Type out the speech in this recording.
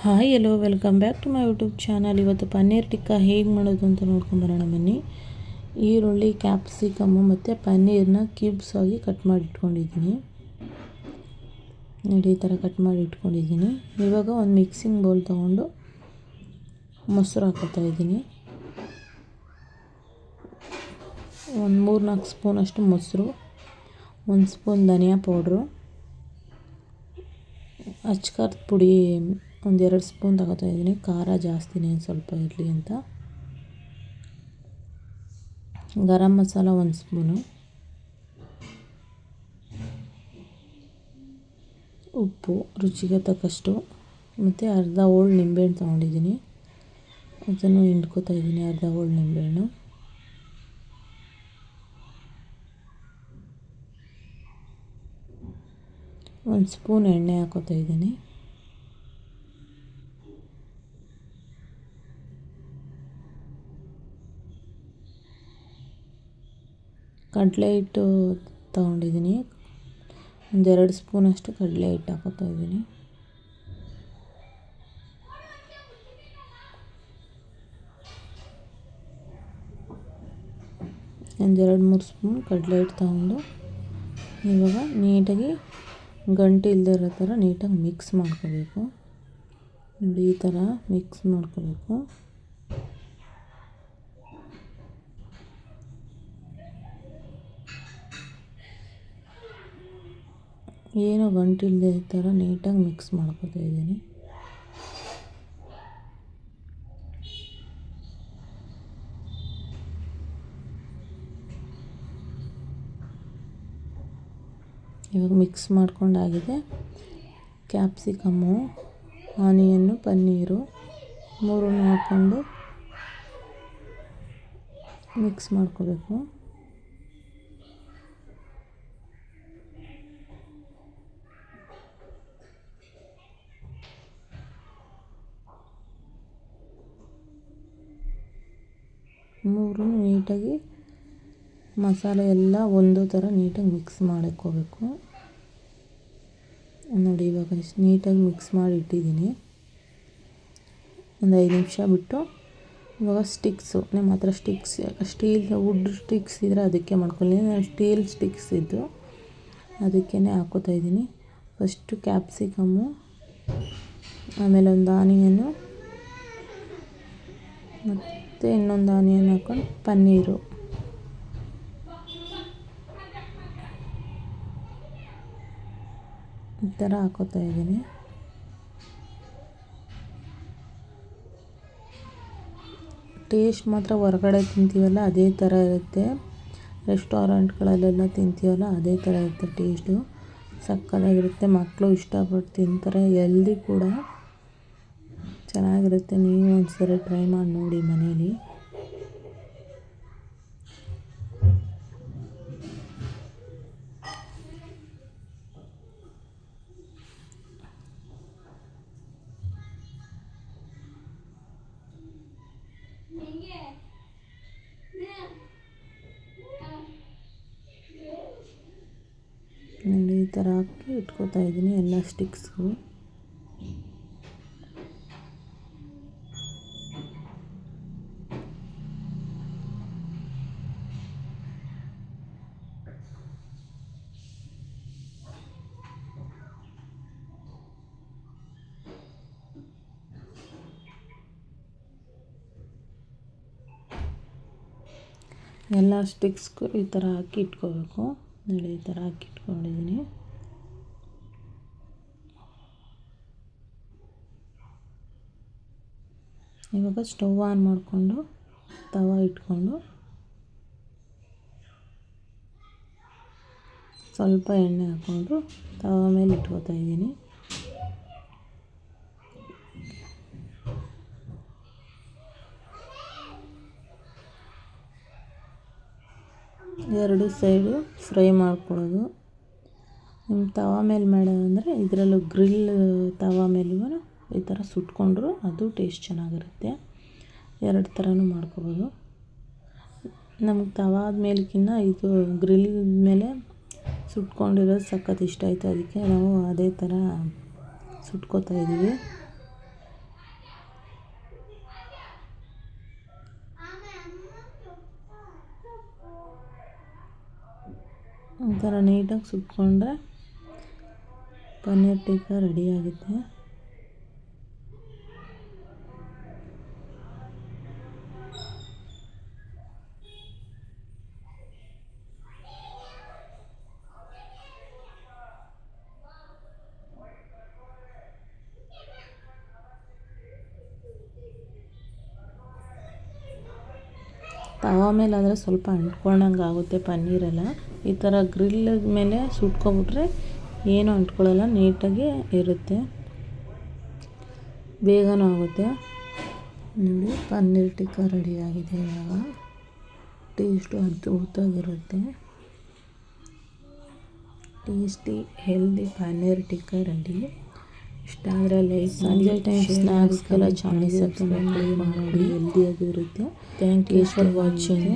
Hi hello welcome back to my YouTube channel ಇವತ್ತು ಪನ್ನೀರ್ ಟಿಕ್ಕ ಹೇಗೆ ಮಾಡೋದು ಅಂತ ನೋಡ್ಕೊಂಬರೋಣ ಬನ್ನಿ. ಈರುಳ್ಳಿ ಕ್ಯಾಪ್ಸಿಕಮ್ಮು ಮತ್ತು ಪನ್ನೀರನ್ನ ಕ್ಯೂಬ್ಸ್ ಆಗಿ ಕಟ್ ಮಾಡಿ ಇಟ್ಕೊಂಡಿದ್ದೀನಿ ನೋಡಿ, ಈ ಥರ ಕಟ್ ಮಾಡಿ ಇಟ್ಕೊಂಡಿದ್ದೀನಿ ಇವಾಗ ಒಂದು ಮಿಕ್ಸಿಂಗ್ ಬೌಲ್ ತೊಗೊಂಡು ಮೊಸರು ಹಾಕೋತಾ ಇದ್ದೀನಿ. ಒಂದು ಮೂರು ನಾಲ್ಕು ಸ್ಪೂನಷ್ಟು ಮೊಸರು, ಒಂದು ಸ್ಪೂನ್ ಧನಿಯಾ ಪೌಡ್ರು ಅಚ್ಕಾರದ ಪುಡಿ ಒಂದೆರಡು ಸ್ಪೂನ್ ತಗೋತಾ ಇದ್ದೀನಿ ಖಾರ ಜಾಸ್ತಿನೇ ಸ್ವಲ್ಪ ಇರಲಿ ಅಂತ. ಗರಂ ಮಸಾಲ ಒಂದು ಸ್ಪೂನು. ಉಪ್ಪು, ರುಚಿಗೆ ತಕ್ಕಷ್ಟು. ಮತ್ತು ಅರ್ಧ ಹೋಳು ನಿಂಬೆಹಣ್ಣು ತೊಗೊಂಡಿದ್ದೀನಿ. ಅದನ್ನು ಹಿಂಡ್ಕೋತಾ ಇದ್ದೀನಿ, ಅರ್ಧ ಹೋಳು ನಿಂಬೆಹಣ್ಣು. ಒಂದು ಸ್ಪೂನ್ ಎಣ್ಣೆ ಹಾಕೋತಾ ಇದ್ದೀನಿ. ಕಡಲೆ ಹಿಟ್ಟು ತೊಗೊಂಡಿದ್ದೀನಿ. ಒಂದೆರಡು ಸ್ಪೂನಷ್ಟು ಕಡಲೆ ಹಿಟ್ಟು ಹಾಕೋತಾ ಇದ್ದೀನಿ. ಒಂದೆರಡು ಮೂರು ಸ್ಪೂನ್ ಕಡಲೆ ಹಿಟ್ಟು ತೊಗೊಂಡು ಇವಾಗ ನೀಟಾಗಿ ಗಂಟು ಇಲ್ಲದೆ ಇರೋ ಥರ ನೀಟಾಗಿ ಮಿಕ್ಸ್ ಮಾಡ್ಕೋಬೇಕು. ನೋಡಿ ಈ ಥರ ಮಿಕ್ಸ್ ಮಾಡ್ಕೋಬೇಕು. ಏನೋ ಗಂಟಿಲ್ಲದೆ ಈ ಥರ ನೀಟಾಗಿ ಮಿಕ್ಸ್ ಮಾಡ್ಕೊತಾ ಇದ್ದೀನಿ. ಇವಾಗ ಮಿಕ್ಸ್ ಮಾಡ್ಕೊಂಡಾಗಿದೆ. ಕ್ಯಾಪ್ಸಿಕಮ್ಮು, ಆನಿಯನ್ನು, ಪನ್ನೀರು ಮೂರನ್ನು ಹಾಕ್ಕೊಂಡು ಮಿಕ್ಸ್ ಮಾಡ್ಕೋಬೇಕು. ಮೂರು ನೀಟಾಗಿ ಮಸಾಲೆ ಎಲ್ಲ ಒಂದು ಥರ ನೀಟಾಗಿ ಮಿಕ್ಸ್ ಮಾಡಿಕೋಬೇಕು. ನೋಡಿ, ಇವಾಗ ನೀಟಾಗಿ ಮಿಕ್ಸ್ ಮಾಡಿ ಇಟ್ಟಿದ್ದೀನಿ. ಒಂದು ಐದು ನಿಮಿಷ ಬಿಟ್ಟು ಇವಾಗ ಸ್ಟಿಕ್ಸು, ನಿಮ್ಮ ಹತ್ರ ಸ್ಟಿಕ್ಸ್, ಸ್ಟೀಲ್ ವುಡ್ ಸ್ಟಿಕ್ಸ್ ಇದ್ದರೆ ಅದಕ್ಕೆ ಮಾಡ್ಕೊಳ್ಳಿ. ನಾನು ಸ್ಟೀಲ್ ಸ್ಟಿಕ್ಸ್ ಇದ್ದು ಅದಕ್ಕೇ ಹಾಕೋತಾ ಇದ್ದೀನಿ. ಫಸ್ಟು ಕ್ಯಾಪ್ಸಿಕಮ್ಮು, ಆಮೇಲೆ ಒಂದು ಆನಿಯನ್ನು ಮತ್ತು ಇನ್ನೊಂದು ಆನಿಯನ್ ಹಾಕ್ಕೊಂಡು ಪನ್ನೀರು. ಈ ಥರ ಹಾಕೋತಾ ಇದ್ದೀನಿ. ಟೇಸ್ಟ್ ಮಾತ್ರ ಹೊರಗಡೆ ತಿಂತೀವಲ್ಲ, ಅದೇ ಥರ ಇರುತ್ತೆ. ರೆಸ್ಟೋರೆಂಟ್ಗಳಲ್ಲೆಲ್ಲ ತಿಂತೀವಲ್ಲ, ಅದೇ ಥರ ಇರುತ್ತೆ ಟೇಸ್ಟು. ಸಕ್ಕತ್ತಾಗಿರುತ್ತೆ, ಮಕ್ಕಳು ಇಷ್ಟಪಟ್ಟು ತಿಂತಾರೆ ಎಲ್ದಿ ಕೂಡ. ಚೆನ್ನಾಗಿರುತ್ತೆ ನೀವು ಒಂದ್ಸರಿ ಟ್ರೈ ಮಾಡಿ ನೋಡಿ ಮನೇಲಿ. ಈ ಥರ ಹಾಕಿ ಇಟ್ಕೋತಾ ಇದ್ದೀನಿ ಎಲ್ಲ ಸ್ಟಿಕ್ಸ್ಗೂ ಎಲ್ಲ ಸ್ಟಿಕ್ಸ್ಗೂ ಈ ಥರ ಹಾಕಿ ಇಟ್ಕೋಬೇಕು. ನೋಡಿ, ಈ ಥರ ಹಾಕಿ ಇಟ್ಕೊಂಡಿದ್ದೀನಿ. ಇವಾಗ ಸ್ಟವ್ ಆನ್ ಮಾಡಿಕೊಂಡು, ತವ ಇಟ್ಕೊಂಡು, ಸ್ವಲ್ಪ ಎಣ್ಣೆ ಹಾಕ್ಕೊಂಡು ತವ ಮೇಲೆ ಇಟ್ಕೋತಾ ಇದ್ದೀನಿ. ಎರಡು ಸೈಡು ಫ್ರೈ ಮಾಡ್ಕೊಳ್ಳೋದು ನಿಮ್ಮ ತವಾ ಮೇಲೆ ಮಾಡೋದಂದರೆ ಇದರಲ್ಲೂ ಗ್ರಿಲ್ ತವ ಮೇಲೂ ಈ ಥರ ಸುಟ್ಕೊಂಡ್ರು ಅದು ಟೇಸ್ಟ್ ಚೆನ್ನಾಗಿರುತ್ತೆ. ಎರಡು ಥರನೂ ಮಾಡ್ಕೊಬೋದು. ನಮ್ಗೆ ತವಾದ ಮೇಲಕ್ಕಿಂತ ಇದು ಗ್ರಿಲ್ ಮೇಲೆ ಸುಟ್ಕೊಂಡಿರೋದು ಸಖತ್ ಇಷ್ಟ ಆಯಿತು. ಅದಕ್ಕೆ ನಾವು ಅದೇ ಥರ ಸುಟ್ಕೋತಾ ಇದ್ದೀವಿ ಒಂಥರ ನೀಟಾಗಿ ಸುಟ್ಕೊಂಡ್ರೆ ಪನ್ನೀರ್ ಟಿಕ್ಕ ರೆಡಿ ಆಗುತ್ತೆ. ತವಾ ಮೇಲಾದರೆ ಸ್ವಲ್ಪ ಅಂಟ್ಕೊಂಡಂಗೆ ಆಗುತ್ತೆ ಪನ್ನೀರೆಲ್ಲ. ಈ ಥರ ಗ್ರಿಲ್ ಮೇಲೆ ಸುಟ್ಕೊಬಿಟ್ರೆ ಏನೂ ಅಂಟ್ಕೊಳ್ಳಲ್ಲ ನೀಟಾಗಿ ಇರುತ್ತೆ. ಬೇಗನೂ ಆಗುತ್ತೆ. ನೋಡಿ ಪನ್ನೀರ್ ಟಿಕ್ಕ ರೆಡಿಯಾಗಿದೆ ಇವಾಗ. Taste ಅದ್ಭುತವಾಗಿರುತ್ತೆ tasty healthy paneer tikka ready ಇಷ್ಟ ಆದರೆ ಲೈಕ್ ಸಂಜೆ ಟೈಮ್ ಸ್ನ್ಯಾಕ್ಸ್ಗೆಲ್ಲ ಚೆನ್ನಾಗಿ ಸಬ್ಸ್ಕ್ರೈಬ್ ಮಾಡಿ ಮಾಡಿ ಹೆಲ್ದಿಯಾಗಿರುತ್ತೆ ಥ್ಯಾಂಕ್ ಯು ಫಾರ್ ವಾಚಿಂಗ್